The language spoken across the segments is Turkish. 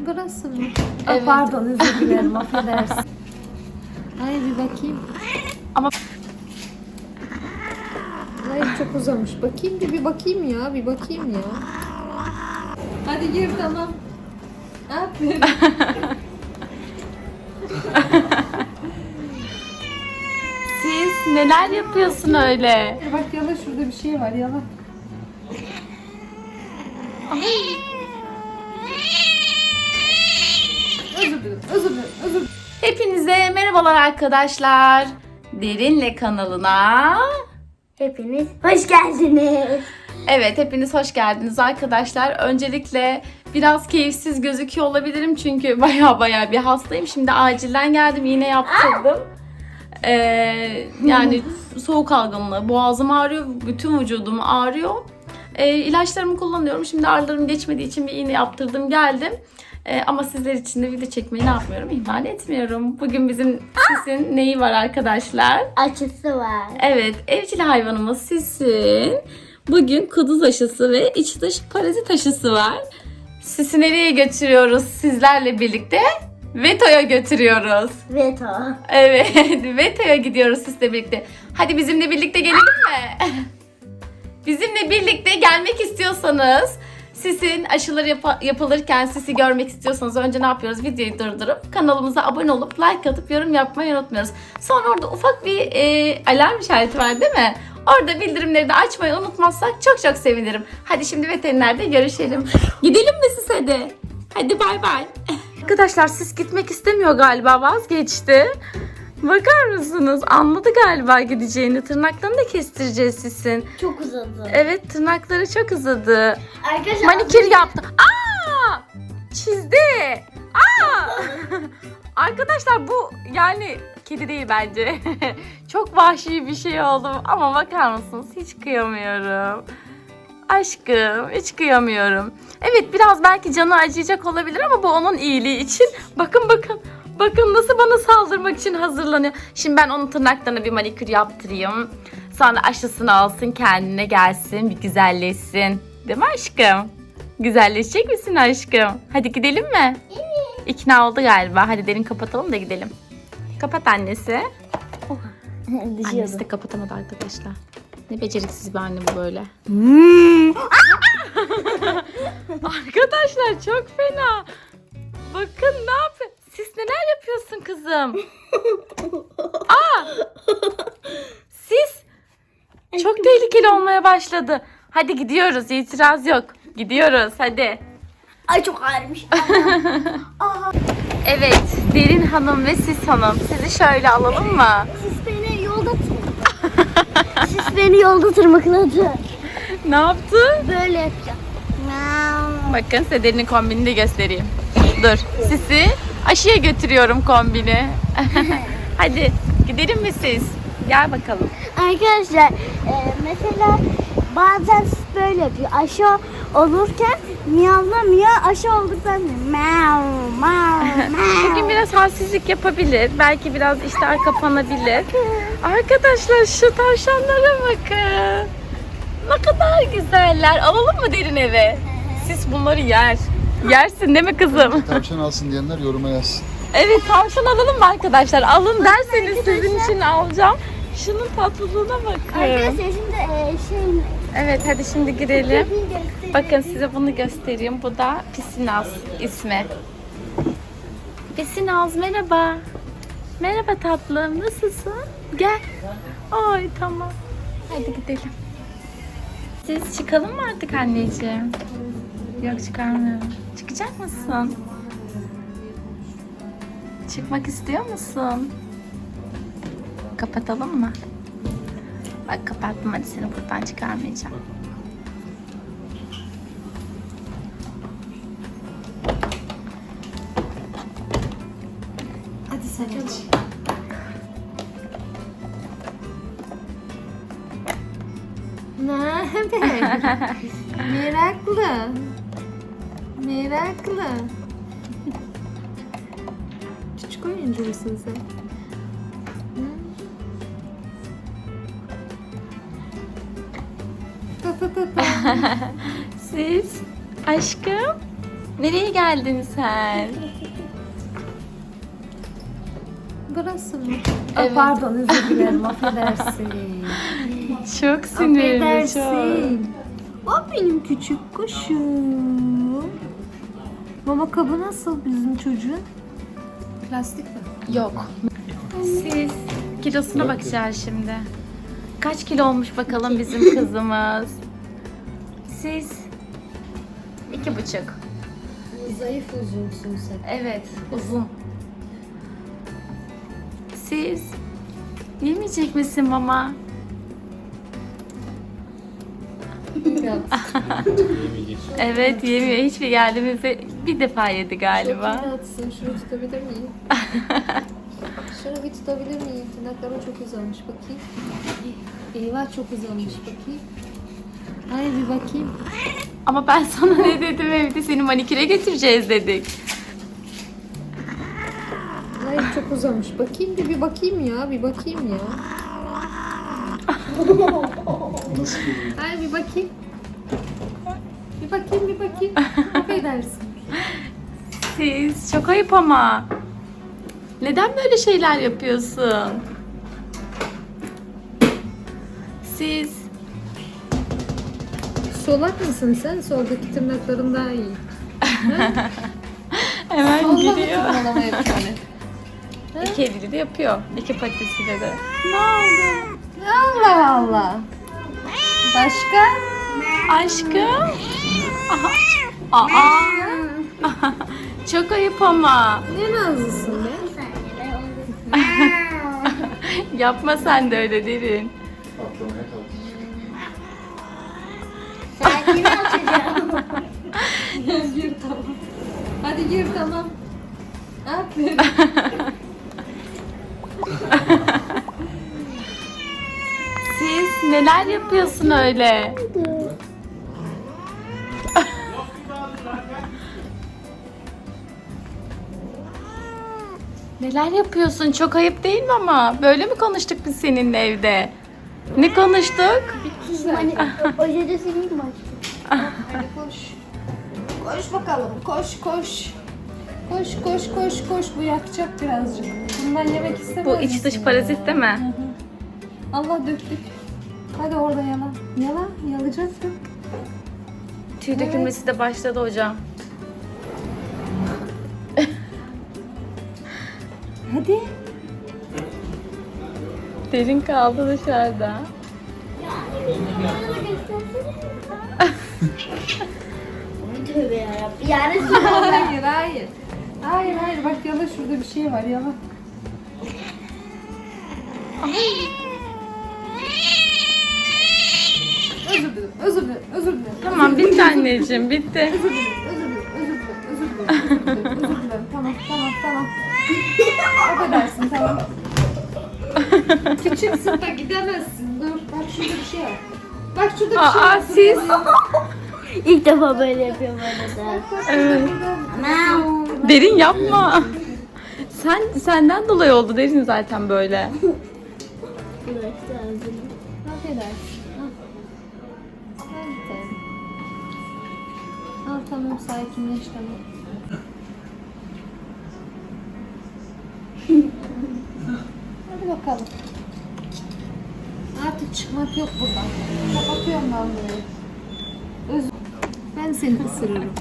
Burası mı? Evet. Aa, pardon özür dilerim affedersin. Ay bir bakayım. Ama- Ay çok uzamış. Bakayım bir, bir bakayım ya. Bir bakayım ya. Hadi gir tamam. Aferin. Siz neler yapıyorsun öyle? Bak yala şurada bir şey var yala. Özür dilerim, özür dilerim, özür dilerim. Hepinize merhabalar arkadaşlar. Derinle kanalına. Hepiniz hoş geldiniz. Evet hepiniz hoş geldiniz arkadaşlar. Öncelikle biraz keyifsiz gözüküyor olabilirim çünkü baya baya bir hastayım. Şimdi acilden geldim iğne yaptırdım. Ee, yani soğuk algınlığı, boğazım ağrıyor, bütün vücudum ağrıyor. Ee, ilaçlarımı kullanıyorum. Şimdi ağrılarım geçmediği için bir iğne yaptırdım geldim. Ee, ama sizler için de video çekmeyi ne yapmıyorum? İhmal etmiyorum. Bugün bizim sesin neyi var arkadaşlar? Açısı var. Evet, evcil hayvanımız Sisin. Bugün kuduz aşısı ve iç dış parazit aşısı var. Sisi nereye götürüyoruz sizlerle birlikte? Veto'ya götürüyoruz. Veto. Evet, Veto'ya gidiyoruz sizle birlikte. Hadi bizimle birlikte gelelim mi? Bizimle birlikte gelmek istiyorsanız Sis'in aşıları yapa- yapılırken Sis'i görmek istiyorsanız önce ne yapıyoruz? Videoyu durdurup kanalımıza abone olup like atıp yorum yapmayı unutmuyoruz. Sonra orada ufak bir e, alarm işareti var değil mi? Orada bildirimleri de açmayı unutmazsak çok çok sevinirim. Hadi şimdi veterinerde görüşelim. Gidelim mi Sis hadi? Hadi bay bay. Arkadaşlar Sis gitmek istemiyor galiba vazgeçti. Bakar mısınız? Anladı galiba gideceğini. Tırnaklarını da kestireceğiz Sis'in. Çok uzadı. Evet tırnakları çok uzadı. Arkadaşlar Manikür yaptı. Aa! Çizdi. Aa! Arkadaşlar bu yani kedi değil bence. çok vahşi bir şey oldu ama bakar mısınız hiç kıyamıyorum. Aşkım hiç kıyamıyorum. Evet biraz belki canı acıyacak olabilir ama bu onun iyiliği için. Bakın bakın. Bakın nasıl bana saldırmak için hazırlanıyor. Şimdi ben onun tırnaklarına bir manikür yaptırayım. Sonra aşısını alsın kendine gelsin bir güzelleşsin. Değil mi aşkım? Güzelleşecek misin aşkım? Hadi gidelim mi? Evet. İkna oldu galiba. Hadi derin kapatalım da gidelim. Kapat annesi. Annesi düşüyordu. de kapatamadı arkadaşlar. Ne beceriksiz bir anne bu böyle. Arkadaşlar çok fena. Bakın ne yapıyor? Siz neler yapıyorsun kızım? Aa! Siz çok tehlikeli olmaya başladı. Hadi gidiyoruz. İtiraz yok. Gidiyoruz hadi. Ay çok ağrımış. Evet, Derin Hanım ve Sis Hanım. Sizi şöyle alalım mı? Siz beni yolda tırmakladı. Siz beni yolda tırmakladı. Ne yaptı? Böyle yapacağım. Bakın size Derin'in kombinini de göstereyim. Dur, Sis'i aşıya götürüyorum kombini. hadi gidelim mi siz? Gel bakalım. Arkadaşlar e, mesela bazen böyle yapıyor. Aşı olurken miyavlamıyor. Aşı olduktan sonra miau miau Bugün biraz halsizlik yapabilir. Belki biraz iştah kapanabilir. Arkadaşlar şu tavşanlara bakın. Ne kadar güzeller. Alalım mı derin eve? Siz bunları yer. Yersin değil mi kızım? Tavşan alsın diyenler yoruma yazsın. Evet tavşan alalım mı arkadaşlar? Alın derseniz sizin için alacağım. Şunun tatlılığına bakın. Arkadaşlar şimdi e, şey Evet hadi şimdi girelim. Bakın size bunu göstereyim. Bu da Pisinaz ismi. Pisinaz merhaba. Merhaba tatlım. Nasılsın? Gel. Ay tamam. Hadi gidelim. Siz çıkalım mı artık anneciğim? Yok çıkarmıyorum. Çıkacak mısın? Çıkmak istiyor musun? Kapatalım mı? Bak kapattım hadi seni buradan çıkarmayacağım. Hadi sen aç. Ne haber? Meraklı. Meraklı. Küçük oyuncu musun sen? Hı? Ta ta ta ta. Siz aşkım Nereye geldin sen? Burası mı? Evet. Aa, pardon özür dilerim affedersin. Çok sinirli çok. affedersin. O benim küçük kuşum. Mama kabı nasıl bizim çocuğun? Plastik mi? Yok. Siz kilosuna bakacağız şimdi. Kaç kilo olmuş bakalım bizim kızımız? Siz iki buçuk. Zayıf uzunsun sen. Evet, uzun. Siz yemeyecek misin mama? Evet, yemiyor. Hiçbir geldiğimizde bir defa yedi galiba. Çok atsın. Şunu tutabilir miyim? Şunu bir tutabilir miyim? Tırnaklarım çok uzamış. Bakayım. Eyvah çok uzamış. Bakayım. Ay bir bakayım. Ama ben sana ne dedim evde seni maniküre götüreceğiz dedik. Ay çok uzamış. Bakayım bir, bir bakayım ya. Bir bakayım ya. Ay bir bakayım. Bir bakayım bir bakayım. Affedersin. Siz çok ayıp ama. Neden böyle şeyler yapıyorsun? Siz Solak mısın sen? Soldaki tırnakların daha iyi. hemen bir tane. İki eliyle de yapıyor. İki patisiyle de. Allah Allah. Başka? Aşkım. Aha. Aa. Çok ayıp ama. Ne nazlısın be? Yapma sen de öyle derin. Atlamaya. Sakin ol çocuğum. gir tamam. Hadi gir tamam. Aferin. Siz neler yapıyorsun öyle? Neler yapıyorsun? Çok ayıp değil mi ama? Böyle mi konuştuk biz seninle evde? Ne konuştuk? Hani ojede sileyim mi? Hadi koş. Koş bakalım. Koş koş. Koş koş koş koş. Bu yakacak birazcık. Bundan yemek istemez Bu iç dış parazit değil mi? Allah döktük. Hadi orada yala. Yala. Yalayacaksın. Tüy dökülmesi de başladı hocam. Hadi. Derin kaldı dışarıda. Tövbe yarabbim. Yarın hayır hayır. Hayır hayır bak yala şurada bir şey var yala. Özür dilerim, özür dilerim, özür dilerim. Tamam bitti anneciğim bitti. Özür dilerim, özür dilerim, özür dilerim, özür dilerim, özür dilerim, özür dilerim. Tamam, tamam, tamam. Affedersin, tamam. Küçüksün de gidemezsin. Dur, bak şurada bir şey var. Bak şurada bir şey Aa var. siz. İlk defa böyle yapıyorum arada. Evet. Aman. Derin yapma. Sen senden dolayı oldu derin zaten böyle. Bulaştı ağzıma. Affedersin. Al. Al bir tane. Al tamam sakinleş tamam. Hadi bakalım. Artık çıkmak yok buradan. Kapatıyorum ben burayı. Öz ben seni ısırırım.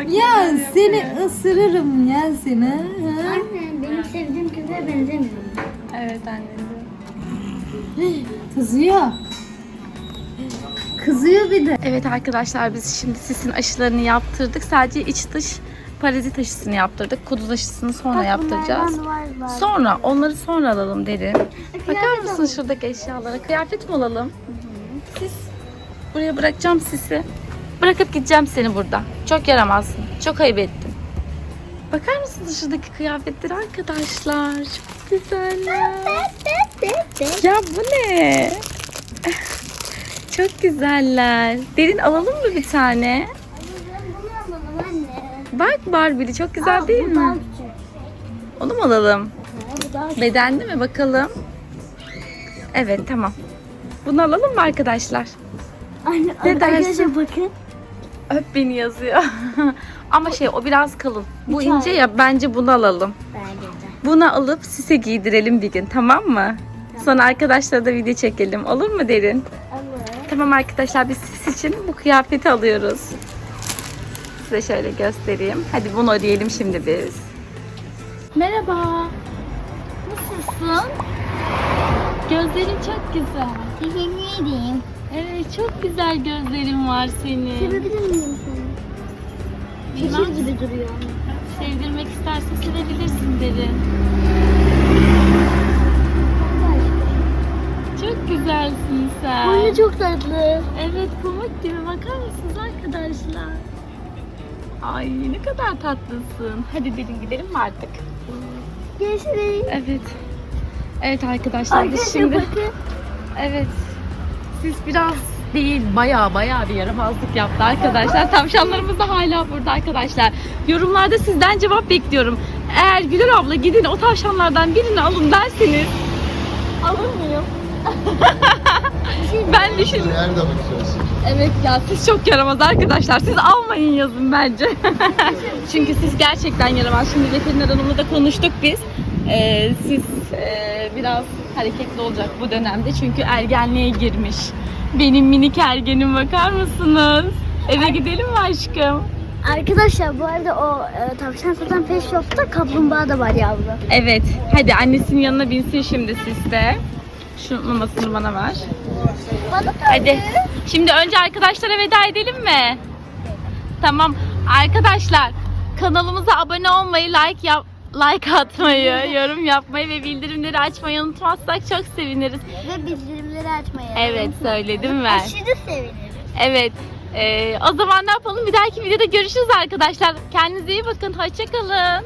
Ya seni ısırırım ya seni. Ha? Anne benim sevdiğim köpeğe benzemiyor. Evet anneciğim. Kızıyor. Kızıyor bir de. Evet arkadaşlar biz şimdi sisin aşılarını yaptırdık. Sadece iç dış parazit aşısını yaptırdık. Kuduz aşısını sonra yaptıracağız. Var, var. Sonra onları sonra alalım derin. Bakar kıyafet mısın şuradaki eşyalara? Kıyafet mi alalım? Sis. Buraya bırakacağım sisi. Bırakıp gideceğim seni burada. Çok yaramazsın. Çok ayıp ettin. Bakar mısınız şuradaki kıyafetleri arkadaşlar? Çok güzeller. Ya bu ne? çok güzeller. Derin alalım mı bir tane? Bunu alalım anne. Bak Barbie'li çok güzel Aa, değil bu daha mi? küçük. Onu mu alalım? Ha, Bu daha küçük. Bedenli mi bakalım? Evet tamam. Bunu alalım mı arkadaşlar? Anne, Ne arkadaşlar dersin? bakın. Öp beni yazıyor. Ama şey o biraz kalın. Bu ince ya bence bunu alalım. Bence de. Bunu alıp size giydirelim bir gün tamam mı? Sonra arkadaşlara da video çekelim. Olur mu Derin? Ama Tamam arkadaşlar biz sis için bu kıyafeti alıyoruz. Size şöyle göstereyim. Hadi bunu ödeyelim şimdi biz. Merhaba. Nasılsın? Gözlerin çok güzel. teşekkür edeyim. Evet çok güzel gözlerin var senin. Sevebilir miyim seni? Bilmem. Gibi duruyor. Sevdirmek istersen sevebilirsin derin. Çok güzelsin sen. Boyu çok tatlı. Evet pamuk gibi bakar mısınız arkadaşlar? Ay ne kadar tatlısın. Hadi derin gidelim mi artık? Görüşürüz. Evet. Evet arkadaşlar biz Arkadaşlar şimdi bakın. evet siz biraz değil baya baya bir yaramazlık yaptı arkadaşlar. Tavşanlarımız da hala burada arkadaşlar. Yorumlarda sizden cevap bekliyorum. Eğer Güler abla gidin o tavşanlardan birini alın derseniz alır mıyım? ben düşündüm. Nerede bakıyorsun? Evet ya siz çok yaramaz arkadaşlar. Siz almayın yazın bence. Çünkü siz gerçekten yaramaz. Şimdi veteriner hanımla da konuştuk biz. Ee, siz e, biraz hareketli olacak bu dönemde. Çünkü ergenliğe girmiş. Benim minik ergenim bakar mısınız? Eve gidelim mi aşkım? Arkadaşlar bu arada o e, tavşan satan pet shop'ta kaplumbağa da var yavru. Evet. Hadi annesinin yanına binsin şimdi siz de. Şu mamasını bana ver. Bana da Hadi. Şimdi önce arkadaşlara veda edelim mi? Tamam. Arkadaşlar kanalımıza abone olmayı, like yap like atmayı, yorum yapmayı ve bildirimleri açmayı unutmazsak çok seviniriz. Ve bildirimleri açmayı. Evet söyledim ben. Aşırı sevinirim. Evet. Ee, o zaman ne yapalım? Bir dahaki videoda görüşürüz arkadaşlar. Kendinize iyi bakın. Hoşçakalın.